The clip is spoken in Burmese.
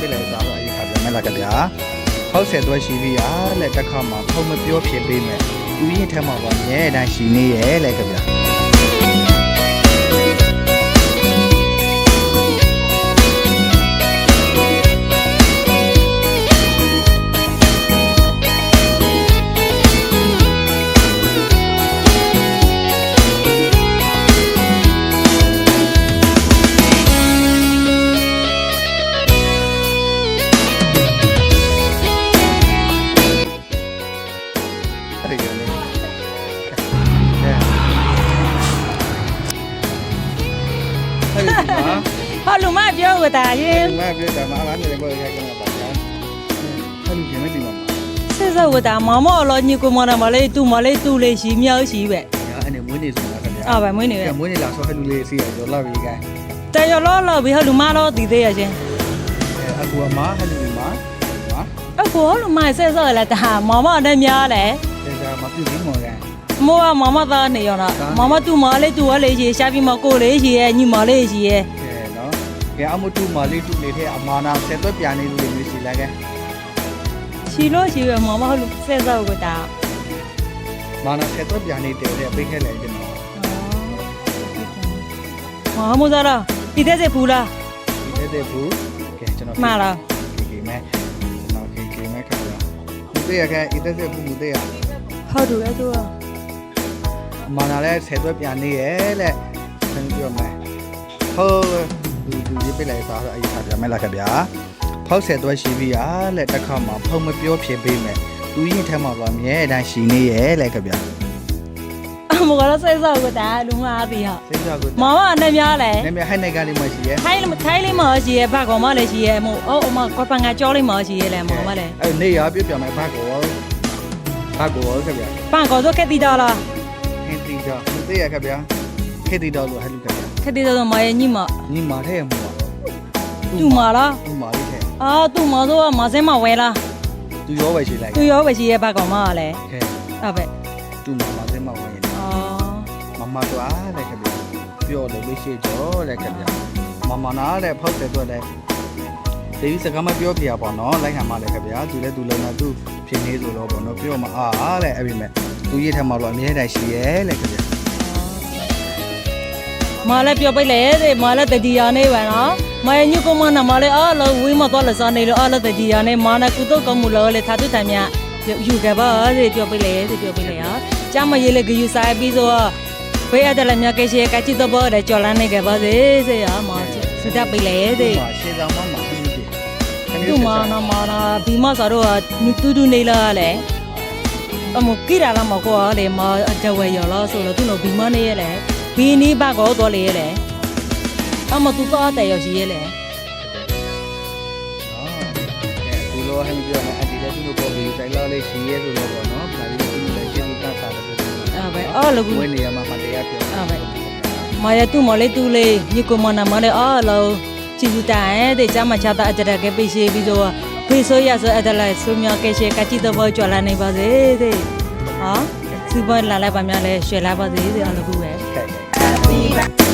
ပြည့်လဲစားတော့အရေးခါပြန်မဲ့လာကြဗျာဟုတ်ဆယ်တော့ရှိပြီဟာလက်တစ်ခါမှာဖုံမပြောဖြစ်ပေးမယ်သူရင်ထဲမှာပါမြဲတမ်းရှိနေရဲ့လဲကြဗျာ ဟောလူမပြောဝတာရေဒီမှာပြတာမှာအားနေဘောရိုက်ကြမှာပါဗျာအဲ့ဒီကျင်းနေဒီမှာဆက်ဆက်ဝတာမမောလောညကိုမနာမလေးတူမလေးတူလေးရှိမြောက်ရှိပဲညာအဲ့နေမွေးနေဆိုတာခင်ဗျာအော်ပဲမွေးနေပဲကဲမွေးနေလားဆိုဟဲ့လူလေးစီရကျော်လာပြီကဲတရလောလောပြီးဟောလူမလောတည်သေးရချင်းအကူအမဟဲ့လူမှာဟာအခုဟောလူမဆက်ဆက်လာတာမမနဲ့များလဲတေချာမပြည့်ဘူးမော်ကန် မောကမမသားနေရောလားမမတူမလေးတူလေးရှိရှာပြီးမကိုလေးရှိရဲ့ညီမလေးရှိရဲ့ကဲနော်ကဲအမတူမလေးတူလေးတဲ့အမာနာဆက်သွက်ပြန်နေလူတွေမျိုးစီလာကဲရှိလို့ရှိရမမဟောလူဆက်ဆက်ဝတာမာနာဆက်သွက်ပြန်နေတယ်တဲ့ပိတ်ခဲ့လိုက်ကျွန်တော်မမဇာလားဒီတဲ့စဖူလားဒီတဲ့တဲ့ဘူးကဲကျွန်တော်မှားလားကေကေမဲကျွန်တော်ကေကေမဲခါရမှုတဲ့ရခဲဤတဲ့တဲ့ဘူးမှုတဲ့ရဟုတ်တယ်အဲ့တော့ မာနာလဲဆက်သွက်ပြန်နေရဲ့လက်ဆင်းပြောမယ်ဟုတ်ဒီဒီရေးပိတ်လိုက်စားတော့အရေးခါပြန်မဲလာခဲ့ဗျာဖောက်ဆက်သွက်ရှိပြီဟာလက်တစ်ခါမှာဖုံမပြောဖြစ်ပေးမယ်သူရင်ထဲမှာပါမြဲတမ်းရှိနေရဲ့လက်ကြဗျာအမကတော့ဆက်ဆက်ဝတာလူမအပြီးဟာစိတ်ကြကိုမမနဲ့များလဲနာမည်ဟိုက်နေကလေးမရှိရဲ့ထိုင်းလေးထိုင်းလေးမရှိရဲ့ဘာကောင်မလည်းရှိရဲ့မို့အော်အမကွာပန်ကကြောလေးမရှိရဲ့လဲမော်မလည်းအဲ့နေရပြပြမယ်ဘာကောဘာကောကြဗျာပန်ကောတော့ခက်တီတော်လား ခင်းတီတော့သူသိရခဗျာခင်းတီတော့လို့ဟဲ့လူခဗျာခက်တီတော်မရဲ့ညီမညီမာထဲမှာသူ့မလားသူမာလေးထဲအာသူ့မတော့မစင်းမဝဲလားသူရောပဲရှိလိုက်သူရောပဲရှိရဲ့ဘာကောင်မကလည်းခဲအဲ့ပဲသူမာမစင်းမဝင်အော်မမတော့အားလည်းခဗျာပြောလို့လေးရှိကြောလည်းခဗျာမမနာလည်းဖောက်တယ်တော့လည်းဒေးစကားမပြောပြရပါတော့လိုက်ခံမလည်းခဗျာသူလည်းသူလည်းနော်သူဖြစ်နေဆိုတော့ပေါ့နော်ပြောမအားလည်းအဲ့ဒီမဲ့ သူရေးထမှာတော့အမြဲတမ်းရှိရဲ့လေခဗျာမလည်းပြောပိတ်လေတဲ့မလည်းတတိယနေပဲနော်မရဲ့ညကမနာမလည်းအားလုံးဝိမတော့လစားနေလို့အားလုံးတတိယနေမနာကုတော့ကမှုလို့လေသာတုတိုင်မြယူခဲ့ပါတဲ့ပြောပိတ်လေတဲ့ပြောပိတ်လေဟာကျမရေးလေဂယူဆိုင်ပြီးဆိုဘေးအတလည်းမြကရှိကချစ်တော့ဘောတဲ့ကြော်လန်းနေခဲ့ပါစေစေရမစတပိတ်လေတဲ့မှာရှေ့ဆောင်မမှာဟုတ်တယ်သူမနာမနာဘီမစားတော့နူတူတူနေလာလေ အမကိရာလာမကောလေမအကြဝဲရလားဆိုတော့သူတို့ဘီမနေရလေဘီနီဘကောတော့လေလေအမသူတော့တဲ့ရရှိရလေနော်ကဲဒီလိုဟန်ပြောမယ်အဒီလည်းသူတို့ပေါ်ပြီးတိုင်လာလေးရှိရဲဆိုတော့ပေါ့နော်ဒါလေးသူတို့လည်းရှင်းသူတတ်တာတယ်ဆိုတော့အဲ့ပဲအော်လကူဝင်းနေရမှာမတရားပြောအဲ့ပဲမရတူမလေးတူလေးညကမနာမလေးအော်လောချီစူတိုင်တဲ့ကြမချတာအကြတဲ့ပိရှိပြီးတော့ ဖေဆိုရဆိုအဲ့ဒါလိုက်ဆိုမြောကေရှေကတိတဘောကြွလာနိုင်ပါစေတဲ့ဟောစူပေါ်လာလိုက်ပါများလဲရွှေလာပါစေတဲ့အလုပ်ပဲ